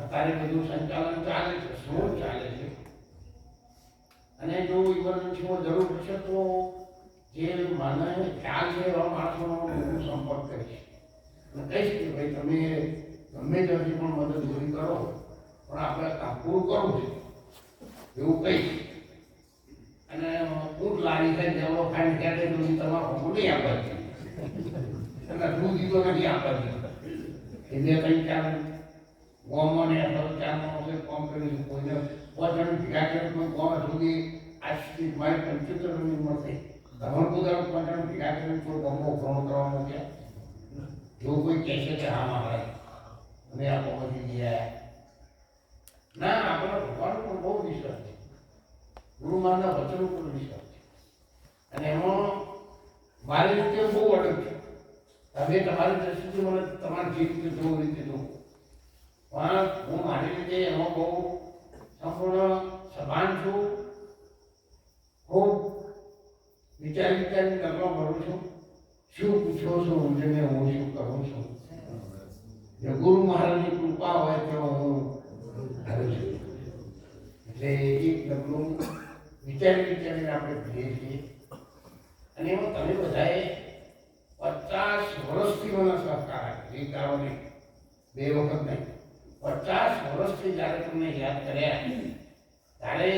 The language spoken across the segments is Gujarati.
અત્યારે બધું સંચાલન ચાલે છે સ્લો ચાલે છે? અને જો ઇમરજન્સીમાં જરૂર પડશે તો જે મને ખ્યાલ છે એવા માણસોનો હું સંપર્ક કરીશ. અને કહીશ કે ભાઈ, તમે ગમે ત્યાંથી પણ મદદ પૂરી કરો, પણ આપણે કામ પૂરું કરવું છે. એવું કહીશ. અને ઊંટ લાવી છે જેવડો ખાંડ ક્યારે સુધી તમારો હું નહીં આપવા અને દૂધ દીધો નથી આપવા કંઈ ચાલે બે ત્રણ ચાર ગોમાં ને અથવા ચાર માણસે કામ કર્યું કોઈને પોતાનું ભેગા ગોમ સુધી આજથી મારી પંચોતેરની ઉંમર થઈ તમારે પોતાનું ભેગા કરીને કોઈ ગમો ગ્રહણ કરવાનું કોઈ કહે છે કે હા મહારાજ આ પહોંચી ગયા ના આપણો ભગવાન પણ બહુ વિશ્વાસ છે. ગુરુ મહારાજના વચનો પર વિશ્વાસ છે. અને એમાં મારી રીતે બહુ અડગ છે. તમે તમારી દ્રષ્ટિથી મને તમારી જે રીતે જોવું રીતે જોવું. પણ હું મારી રીતે એમાં બહુ સંપૂર્ણ સભાન છું. ખૂબ વિચાર વિચારની કરવા કરું છું. શું પૂછો છો સમજીને હું શું કરું છું? જો ગુરુ મહારાજની કૃપા હોય તો હું કરું છું. એટલે એક ડગલું વિચારી વિચારીને આપણે ભણીએ છીએ. અને એમાં તમે બધાએ પચાસ વર્ષથી મને સહકાર આપ્યો. એક દાડો નહીં બે વખત નહીં પચાસ વર્ષથી જ્યારે તમને યાદ કર્યા, ત્યારે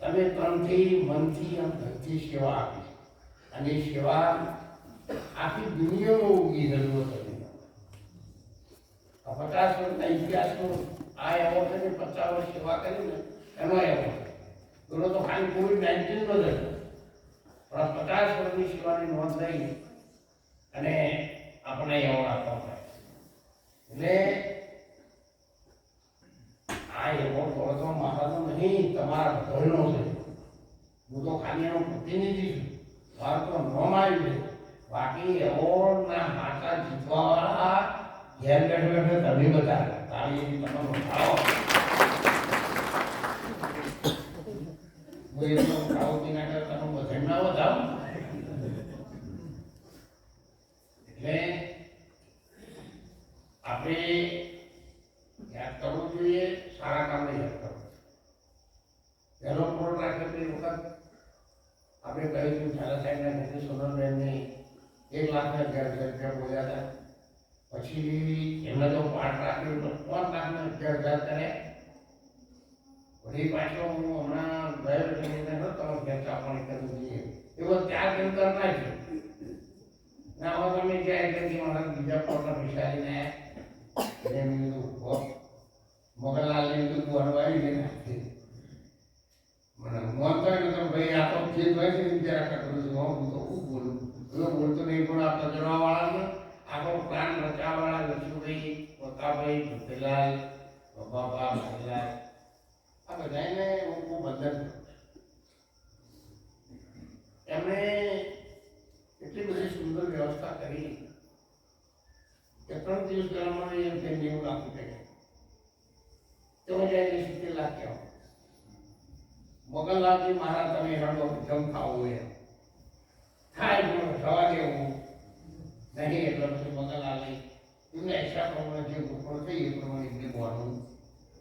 તમે ત્રણથી મનથી અને ધનથી સેવા આપી. અને સેવા આખી દુનિયામાં ઉગી રહ્યો હતો. પચાસ વર્ષના ઇતિહાસનો આ એવો છે ને, પચાસ વર્ષ સેવા કરી ને, એનો એવો પેલો તો ખાલી કોવિડ નાઇન્ટીનનો જ હતો પણ પચાસ વર્ષની સેવાની નોંધ લઈ અને આપણે એવોર્ડ આપવા પડે એટલે આ એવોર્ડ વળતો મારાનો નહીં, તમારા ઘરનો છે. હું તો ખાલી એનો પ્રતિનિધિ છું. મારું તો ન આવ્યું છે. બાકી એવોર્ડના માતા જીતવાવાળા ઘેર બેઠે બેઠે તમે બધા. તાળી તમે નોંધાવો હું એટલો ખાવું પીના કરતા તમે બધા ના વધાવો એટલે આપણે યાદ કરવું જોઈએ, સારા કામને યાદ કરવું પહેલો ફોન રાખે તે વખત આપણે કહ્યું હતું સાહેબના ઘરે સોનલબેનને એક લાખના અગિયાર હજાર રૂપિયા બોલ્યા હતા. પછી એમને તો પાઠ રાખ્યું તો પાંચ લાખના અગિયાર હજાર કર્યા વળી પાછો હું હમણાં ગયો એટલે એને નતો ઘેર ચાપણી કરવું જોઈએ એવો ત્યાગ એમ કરતા છે ના હવે તમે ગયા એટલે મારા બીજા પોતા વિચારીને એટલે મેં કીધું હો મોગલલાલ ને કીધું તું હળવાઈ લઈને આપજે મને મોન તો એને તો ભાઈ આ તો જે હોય છે ને જરા કરું છું હું તો ખૂબ બોલું હું બોલતો નહીં પણ આ તજરવા વાળાને આપણો પ્લાન રચાવા વાળા લક્ષ્મીભાઈ પોતાભાઈ ભૂતેલાલ બાબા ભૂતેલાલ આ બધાને હું બંધન એમણે એટલી બધી સુંદર વ્યવસ્થા કરી કે ત્રણ દિવસ દરમિયાન એમ કે નેવું લાખ રૂપિયા તો જાય સિત્તેર લાખ કહેવાય મોગલલાલજી મહારાજ, તમે રડો જમ ખાવું એમ. થાય પણ થવા દેવું. નહીં, એટલે પછી મોગલલાલની એમના હિસાબ પ્રમાણે જે ઉપર થઈ એ પ્રમાણે એમને બોલવું.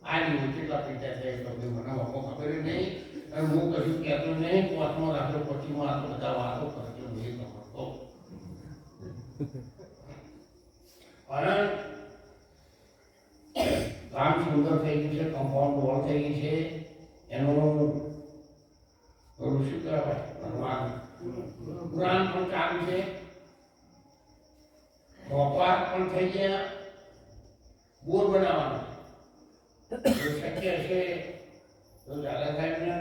આ નહીં કેટલા પૈસા છે તો વખો ખબર નહીં. અને હું કહ્યું કે આપણે નહીં પોતમાં રાખો પછી આ બધા વાતો કરજો નહીં સમજતો પણ કામ સુંદર થઈ ગયું છે કમ્પાઉન્ડ વોલ થઈ ગઈ છે. એનું શું કહેવાય? ભગવાન, પુરાણ પણ કામ છે. ચોપાટ પણ થઈ ગયા. બોર બનાવવાના. જો શક્ય છે તો દાદા સાહેબને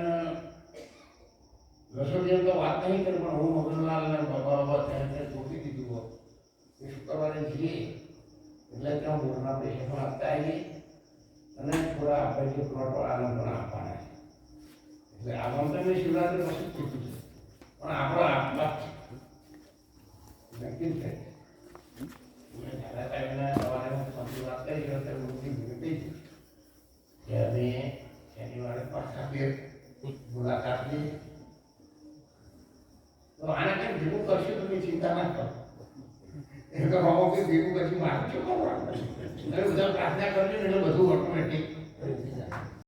રસોડિયા તો વાત નહીં કરી પણ હું મગનલાલ ને બાબા બાબા ત્યાં ગોઠવી દીધું હોત એ શુક્રવારે જઈએ એટલે ત્યાં મોરના પૈસા પણ આપતા આવીએ અને થોડા આપણે જે પ્લોટ આનંદ પણ આપવાના છે એટલે આમાં તો મેં શિવરાત્રી પછી કીધું છે. પણ આપણો આપવા છે નક્કી છે મેં દાદા સાહેબને સવારે હું વાત કરી હતી ત્યારે કે અમે શનિવારે પાછા મુલાકાત લઈએ તો આને કંઈ ભેગું કરશો તમે ચિંતા ના કરો. એ તો બાબા કે ભેગું પછી મારે શું કરવાનું? બધા પ્રાર્થના કરજો એટલે બધું ઓટોમેટિક